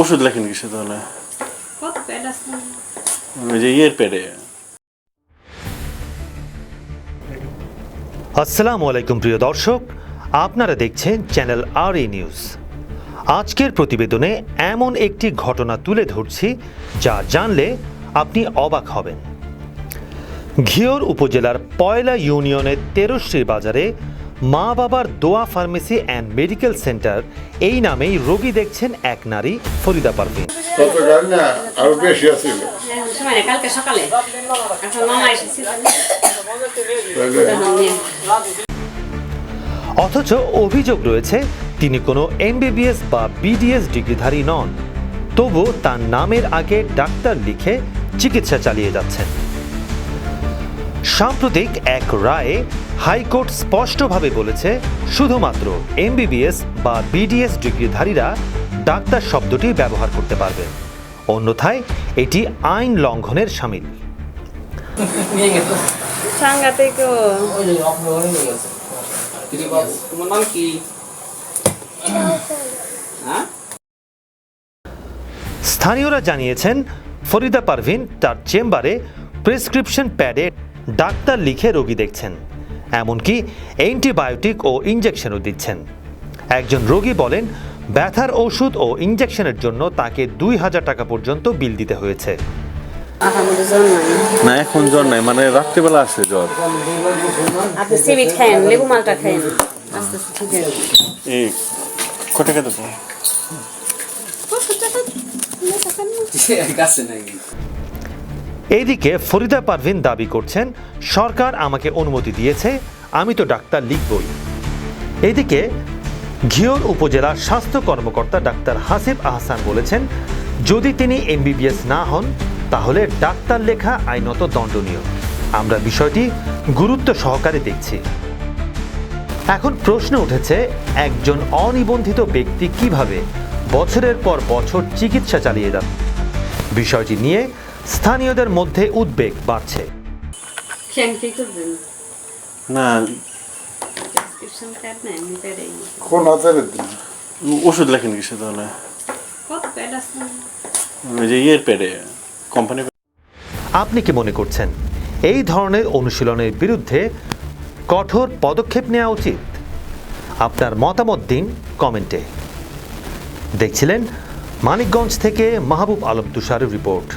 ওষুধ লেখেন কিসে তাহলে? যে ইয়ের আসসালামু আলাইকুম প্রিয় দর্শক আপনারা দেখছেন চ্যানেল আর এ নিউজ। আজকের প্রতিবেদনে এমন একটি ঘটনা তুলে ধরছি যা জানলে আপনি অবাক হবেন। ঘিওর উপজেলার পয়লা ইউনিয়নের তেরশ্রী বাজারে মা বাবার দোয়া ফার্মেসি অ্যান্ড মেডিকেল সেন্টার এই নামেই রোগী দেখছেন এক নারী ফরিদা পারভিন। অথচ অভিযোগ রয়েছে তিনি কোনো এমবিবিএস বা বিডিএস ডিগ্রিধারী নন। তবু তার নামের আগে ডাক্তার লিখে চিকিৎসা চালিয়ে যাচ্ছেন। সাম্প্রতিক এক রায়ে হাইকোর্ট স্পষ্টভাবে বলেছে শুধুমাত্র এমবিবিএস বা বিডিএস ডিগ্রিধারীরা ডাক্তার শব্দটি ব্যবহার করতে পারবে। অন্যথায় এটি আইন লঙ্ঘনের সামিল। স্থানীয়রা জানিয়েছেন ফরিদা পারভিন তার চেম্বারে প্রেসক্রিপশন প্যাডে ডাক্তার লিখে রোগী দেখছেন এমনকি অ্যান্টিবায়োটিক ও ইঞ্জেকশনও দিচ্ছেন। একজন রোগী বলেন ব্যথার ওষুধ ও ইঞ্জেকশনের জন্য তাকে দুই হাজার টাকা পর্যন্ত বিল দিতে হয়েছে। না এখন জ্বর নাই মানে রাত্রিবেলা আছে জ্বর। আপনি সিবিট খাইন লেবু মালটা খাইন আস্তে আস্তে ঠিক আছে এই কত টাকা দেবো? গাছে নাকি এইদিকে ফরিদা পারভিন দাবি করছেন, সরকার আমাকে অনুমতি দিয়েছে, আমি তো ডাক্তার লিখবই। এদিকে ঘিওর উপজেলার স্বাস্থ্য কর্মকর্তা ডাক্তার হাসিব আহসান বলেছেন, যদি তিনি এমবিবিএস না হন, তাহলে ডাক্তার লেখা আইনত দণ্ডনীয়। আমরা বিষয়টি গুরুত্ব সহকারে দেখছি। এখন প্রশ্ন উঠেছে, একজন অনিবন্ধিত ব্যক্তি কীভাবে বছরের পর বছর চিকিৎসা চালিয়ে যান বিষয়টি নিয়ে স্থানীয়দের মধ্যে উদ্বেগ বাড়ছে। না। কোন দিন ওষুধ লেখেন কিসে তাহলে? যে ইয়ের কোম্পানি আপনি কি মনে করছেন এই ধরনের অনুশীলনের বিরুদ্ধে কঠোর পদক্ষেপ নেওয়া উচিত? আপনার মতামত দিন কমেন্টে। দেখছিলেন মানিকগঞ্জ থেকে মাহবুব আলম তুষারের রিপোর্ট।